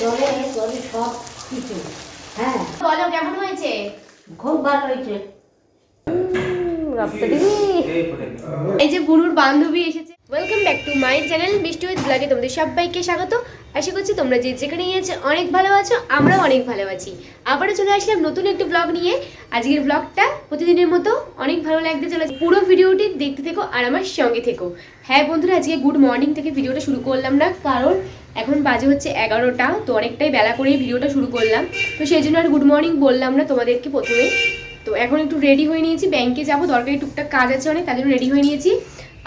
চলে চলে সব কিছু। হ্যাঁ। বলো কেমন হয়েছে? খুব ভালো হয়েছে। এই যে বান্ধবী এসেছে। Welcome back to my channel Mishti with ব্লগে তোমাদের সবাইকে স্বাগত। আশা করছি তোমরা যে যেখানে গিয়েছো অনেক ভালো আছো আমরাও অনেক ভালো আছি। আবারও চলে আসলাম নতুন একটি ব্লগ নিয়ে। আজকের ব্লগটা প্রতিদিনের মতো অনেক ভালো লাগতে চলেছে। পুরো ভিডিওটি দেখতে থেকো আর আমার সঙ্গে থেকো। হ্যাঁ বন্ধুরা আজকে গুড মর্নিং থেকে ভিডিওটা শুরু করলাম না কারণ এখন বাজে হচ্ছে এগারোটা তো অনেকটাই বেলা করেই ভিডিওটা শুরু করলাম। তো সেই জন্য আর গুড মর্নিং বললাম না তোমাদেরকে প্রথমে। তো এখন একটু রেডি হয়ে নিয়েছি ব্যাংকে যাব দরকারি টুকটাক কাজ আছে অনেক তার জন্য রেডি হয়ে নিয়েছি।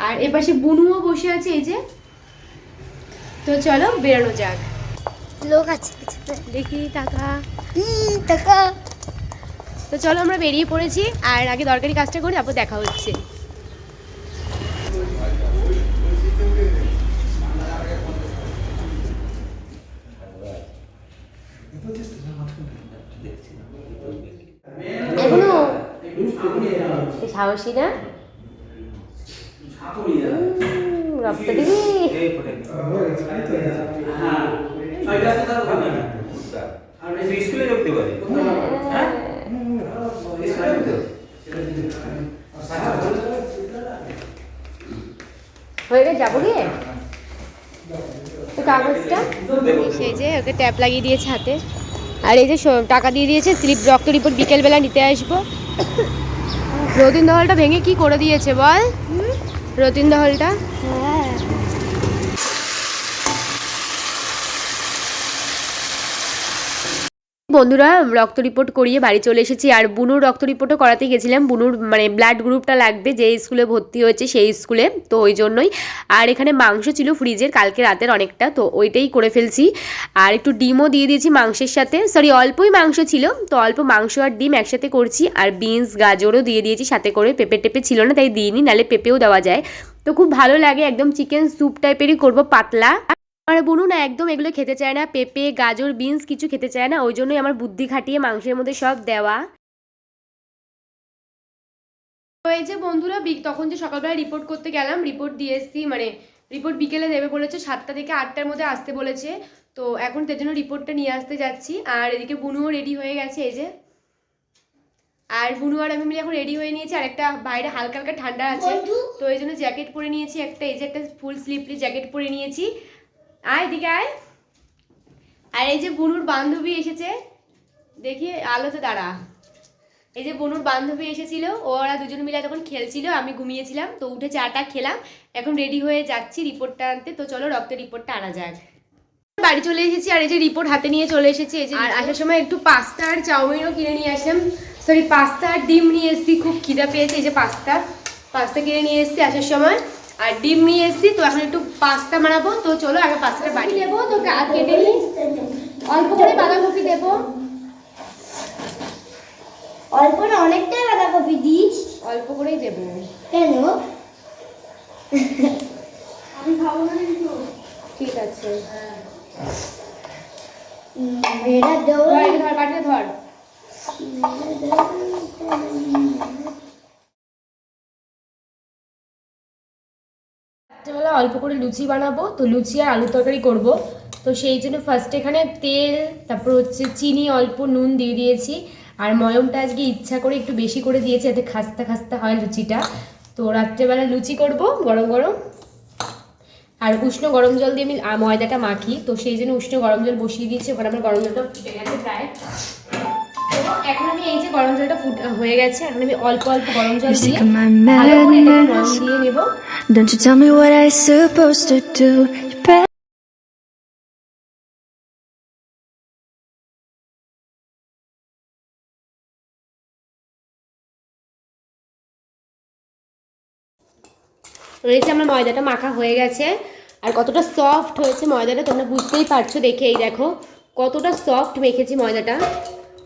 আর এপাশে বুনুও বসে আছে এই যে। তো চলো বেরোনো যাক। লোক আছে দেখি টাকা। টাকা। তো চলো আমরা বেরিয়ে পড়েছি আর আগে দরকারি কাজটা করি তারপর দেখা হচ্ছে। এখনও? এ সাহসী না? রক্ত দিবি স্কুলে যোগতে পারি হ্যাঁ স্কুলে হয়ে গেছে যাব গিয়ে? তো কাগজটা? সেই যে ওকে ট্যাপ লাগিয়ে দিয়েছে হাতে। আর এই যে টাকা দিয়ে দিয়েছে স্লিপ রক্ত রিপোর্ট বিকেলবেলা নিতে আসব। রতিন দহলটা ভেঙে কি করে দিয়েছে বল? রতিন দহলটা? বন্ধুরা রক্ত রিপোর্ট করিয়ে বাড়ি চলে এসেছি। আর বুনুর রক্ত রিপোর্টও করাতে গেছিলাম। বুনুর মানে ব্লাড গ্রুপটা লাগবে, যে স্কুলে ভর্তি হয়েছে সেই স্কুলে, তো ওই জন্যই। আর এখানে মাংস ছিল ফ্রিজের কালকে রাতের অনেকটা, তো ওইটাই করে ফেলছি। আর একটু ডিমও দিয়ে দিয়েছি মাংসের সাথে। সরি অল্পই মাংস ছিল, তো অল্প মাংস আর ডিম একসাথে করছি। আর বিনস গাজরও দিয়ে দিয়েছি, সাথে করে পেঁপে টেপে ছিল না, তাই দিইনি, নালে পেঁপেও দেওয়া যায়। তো খুব ভালো লাগে, একদম চিকেন স্যুপ টাইপেরই করব, পাতলা। আর বুনু না একদম এগুলো খেতে চায় না পেঁপে গাজর বিনস কিছু খেতে চায় না ওই জন্যই আমার বুদ্ধি খাটিয়ে মাংসের মধ্যে সব দেওয়া। তো এই যে বন্ধুরা তখন যে সকালবেলা রিপোর্ট করতে গেলাম রিপোর্ট দিয়ে এসছি মানে রিপোর্ট বিকেলে দেবে বলেছে সাতটা থেকে আটটার মধ্যে আসতে বলেছে। তো এখন তার জন্য রিপোর্টটা নিয়ে আসতে যাচ্ছি। আর এদিকে বুনুও রেডি হয়ে গেছে এই যে। আর বুনু আর আমি মিলে এখন রেডি হয়ে নিয়েছি আর একটা বাইরে হালকা হালকা ঠান্ডা আছে। তো এই জন্য জ্যাকেট পরে নিয়েছি একটা এই যে একটা ফুল স্লিভলি জ্যাকেট পরে নিয়েছি। আয় এদিকে আয়। আর এই যে বুনুর বান্ধবী এসেছে দেখি আলোতে দাঁড়া। এই যে বনুর বান্ধবী এসেছিল ওরা দুজন মিলে তখন খেলছিল আমি ঘুমিয়েছিলাম তো উঠে চাটা খেলাম এখন রেডি হয়ে যাচ্ছি রিপোর্টটা আনতে তো চলো রক্তের রিপোর্টটা আনা যাক। বাড়ি চলে এসেছি আর এই যে রিপোর্ট হাতে নিয়ে চলে এসেছি এই যে আর আসার সময় একটু পাস্তা আর চাউমিনও কিনে নিয়ে আসলাম। সরি পাস্তা আর ডিম নিয়ে এসেছি খুব খিদা পেয়েছে এই যে পাস্তা। পাস্তা কিনে নিয়ে এসেছি আসার সময়। আর ডিম নিয়ে এসেছি তো এখন একটু পাস্তা বানাবো। তো চলো আগে পাস্তাটা বাড়ি নেব তো কা- কেটে নিই। অল্প করে বাঁধাকপি দেবো। অল্প না অনেকটাই বাঁধাকপি দিস অল্প করেই দেবো। কেন? ঠিক আছে। দেবো ধর বাটিতে ধর অল্প করে লুচি বানাবো। তো লুচি আর আলু তরকারি করব। তো সেই জন্য ফার্স্ট এখানে তেল, তারপর হচ্ছে চিনি, অল্প নুন দিয়ে দিয়েছি। আর ময়মটা আজকে ইচ্ছা করে একটু বেশি করে দিয়েছি, যাতে খাস্তা খাস্তা হয় লুচিটা। তো রাত্রেবেলা লুচি করব গরম গরম। আর উষ্ণ গরম জল দিয়ে আমি ময়দাটা মাখি। তো সেই জন্য উষ্ণ গরম জল বসিয়ে দিয়েছি। ওখানে আমার গরম জলটা ফুটে গেছে প্রায়। এখন আমি এই যে গরম জলটা ফুট হয়ে গেছে এখন আমি অল্প অল্প গরম জল দিয়ে ভালো করে এটাকে রং দিয়ে নেব Don't you tell me what I supposed to do. রয়েছে আমার ময়দাটা মাখা হয়ে গেছে আর কতটা সফট হয়েছে ময়দাটা তোমরা বুঝতেই পারছ দেখে এই দেখো কতটা সফট মেখেছি ময়দাটা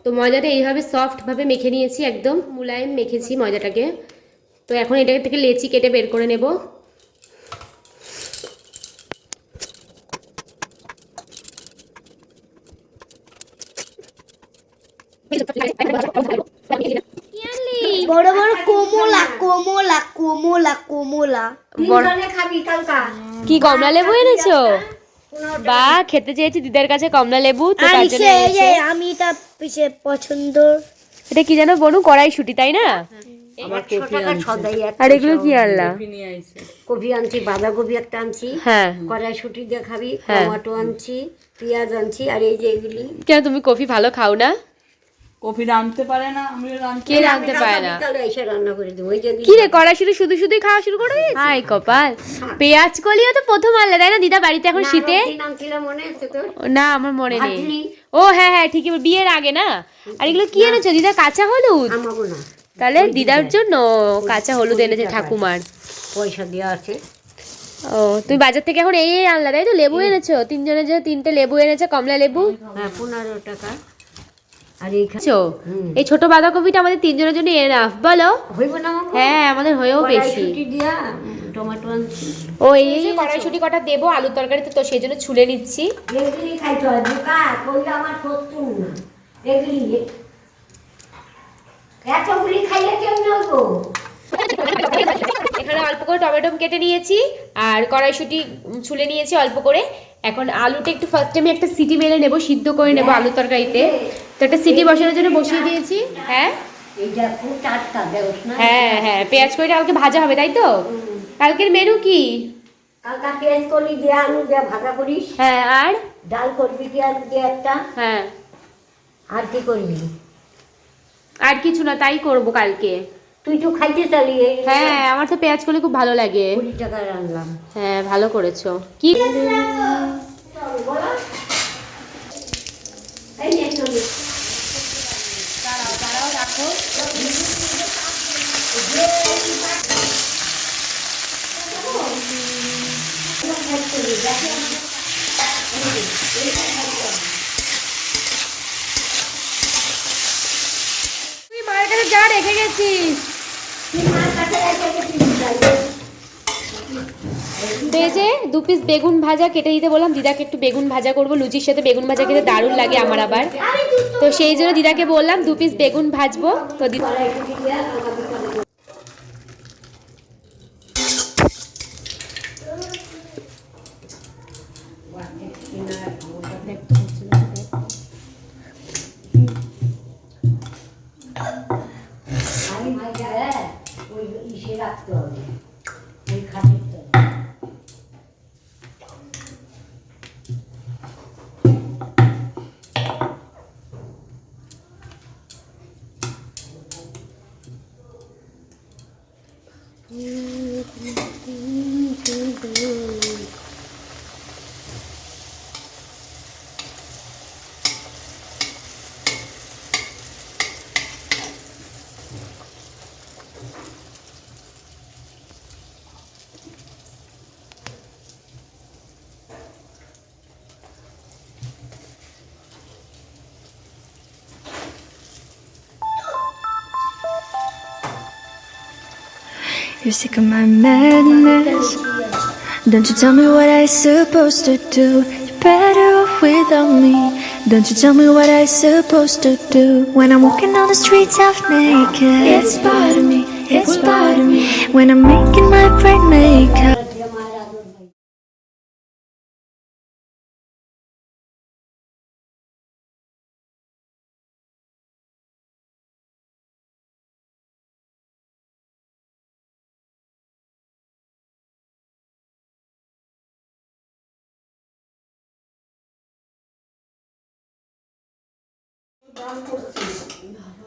তো ময়দাটা এইভাবে সফটভাবে মেখে নিয়েছি একদম মুলায়েম মেখেছি ময়দাটাকে। তো এখন এটা থেকে লেচি কেটে বের করে নেব। বড় বড় কোমলা কোমলা কোমলা কোমলা। বড় খাবি কালকা। কি কমলা লেবু এনেছো? বা খেতে চেয়েছি দিদার কাছে কমলা লেবু তো তার জন্য। আমি তার পিছে পছন্দ। এটা কি জানো বনু কড়াই ছুটি তাই না? আর এগুলো কি আনলা? কপি আনছি বাঁধাকপি একটা আনছি হ্যাঁ। কড়াইশুটি দিয়ে খাবি টমেটো টমাটো আনছি পেঁয়াজ আনছি আর এই যে এগুলি। কেন তুমি কফি ভালো খাও না? কফি রাঁধতে পারে না আমি রাঁধতে কে রাঁধতে পারে না? এসে রান্না করে দেবো ওই যে কি রে কড়াই শুধু শুধু শুধুই খাওয়া শুরু করে দিয়েছিস? হাই কপাল। পেঁয়াজ কলিও তো প্রথম আনলে তাই না দিদা বাড়িতে এখন শীতে? মনে আছে তোর? না আমার মনে নেই। ও হ্যাঁ হ্যাঁ ঠিকই বিয়ের আগে না? আর এগুলো কি এনেছো? দিদা কাঁচা হলুদ? তাহলে দিদার জন্য কাঁচা হলুদ এনেছে ঠাকুমার। পয়সা দেওয়া আছে। ও তুমি বাজার থেকে এখন এই এই আনলা তাই তো? লেবু এনেছো? তিনজনের জন্য তিনটে লেবু এনেছে কমলা লেবু? হ্যাঁ পনেরো টাকা। আর এই ছোট বাঁধাকপিটা আমাদের তিনজনের জন্য এনাফ বলো? না হ্যাঁ আমাদের হয়েও বেশি। কড়াইশুটি টমেটো ও এই কড়াইশুটি কটা দেবো আলুর তরকারিতে তো সেই জন্য ছুলে নিচ্ছি। এখানে অল্প করে টমেটো কেটে নিয়েছি আর কড়াইশুটি ছুলে নিয়েছি অল্প করে। এখন আলুটা একটু ফার্স্ট আমি একটা সিটি মেরে নেব সিদ্ধ করে নেব আলুর তরকারিতে। তো একটা সিটি বসানোর জন্য বসিয়ে দিয়েছি হ্যাঁ? হ্যাঁ হ্যাঁ পেঁয়াজ করিটা কালকে ভাজা হবে তাই তো? কালকের মেনু কি? কালকা পেঁয়াজ করলি দিয়ে আলু দিয়ে ভাজা করিস। হ্যাঁ আর? ডাল করবি কি আলু দিয়ে একটা। হ্যাঁ। আর কি করবি? আর কিছু না তাই করব কালকে। তুই তো খাইতে চালি হ্যাঁ আমার তো পেঁয়াজ করলে খুব ভালো লাগে। কুড়ি টাকা আনলাম হ্যাঁ ভালো করেছ। কি। তুই মায়ের কাছে যা রেখে গেছিস। ভেজে দু পিস বেগুন ভাজা কেটে দিতে বললাম, দিদাকে একটু বেগুন ভাজা করব, লুচির সাথে বেগুন ভাজা খেতে দারুণ লাগে আমার আবার। তো সেই জন্য দিদাকে বললাম, দু পিস বেগুন ভাজবো। তো দিয়া কালকা বিকালে দেবো। আমি ভাইয়া হ্যাঁ ওই ইসে রাখতে হবে ওই খাটির তো You're sick of my madness. Don't you tell me what I'm supposed to do. You're better off without me. Don't you tell me what I'm supposed to do. When I'm walking on the streets half naked, it's part of me. It's part of me. When I'm making my brain make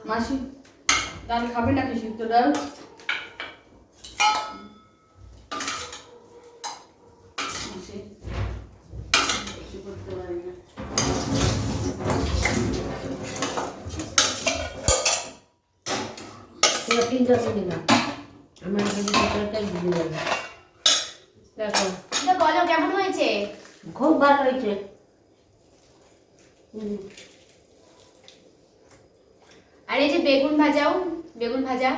মাসি ডাল খাবে নাকি সিদ্ধ ডাল? কিছু না। তোরা আমার এখানে তরকারি দেবে। দেখো। বলো কেমন হয়েছে? খুব ভালো হয়েছে। হুম। আর এই যে বেগুন ভাজাও বেগুন ভাজা।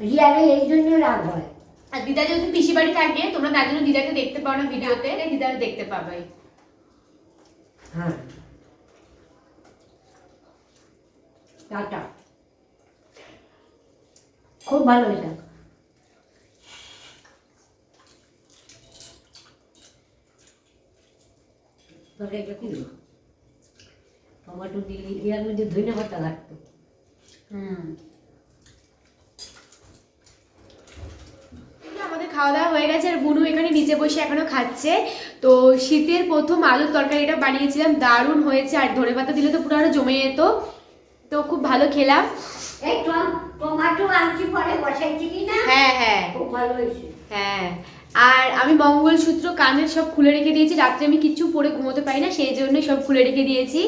রিয়ারে এই জন্য রাগ হয়। আর দিদা যেহেতু পিসি বাড়ি থাকে তোমরা তার জন্য দিদাকে দেখতে পাও না ভিডিওতে দিদা দেখতে পাবে। হ্যাঁ। টাটা। খুব ভালো এটা কি দেবো টমেটো দিলি এর মধ্যে ধনে পাতা হুম। আমাদের খাওয়া দাওয়া হয়ে গেছে আর বুনু এখানে নিচে বসে এখনও খাচ্ছে। তো শীতের প্রথম আলুর তরকারিটা বানিয়েছিলাম দারুণ হয়েছে আর ধনে পাতা দিলে তো পুরো আরও জমে যেত। তো খুব ভালো খেলাম। এই টমেটো আনছি পরে বসাইছিলি না হ্যাঁ হ্যাঁ। খুব ভালো হয়েছে। হ্যাঁ। আর আমি মঙ্গলসূত্র কানের সব খুলে রেখে দিয়েছি, রাত্রে আমি কিচ্ছু পরে ঘুমোতে পারি না, সেই জন্যই সব খুলে রেখে দিয়েছি।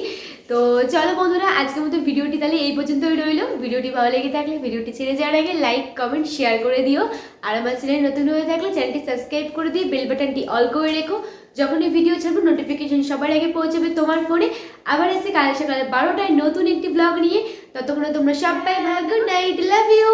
তো চলো বন্ধুরা, আজকের মতো ভিডিওটি তাহলে এই পর্যন্তই রইল। ভিডিওটি ভালো লেগে থাকলে, ভিডিওটি ছেড়ে যাওয়ার আগে লাইক কমেন্ট শেয়ার করে দিও। আর আমার চ্যানেল নতুন হয়ে থাকলে চ্যানেলটি সাবস্ক্রাইব করে দিয়ে বেল বাটনটি অল করে রেখো। যখন এই ভিডিও ছাড়বো নোটিফিকেশন সবার আগে পৌঁছবে তোমার ফোনে আবার এসে কাল সকালে বারোটায় নতুন একটি ব্লগ নিয়ে। ততক্ষণে তোমরা সবাই ভালো গুড নাইট লাভ ইউ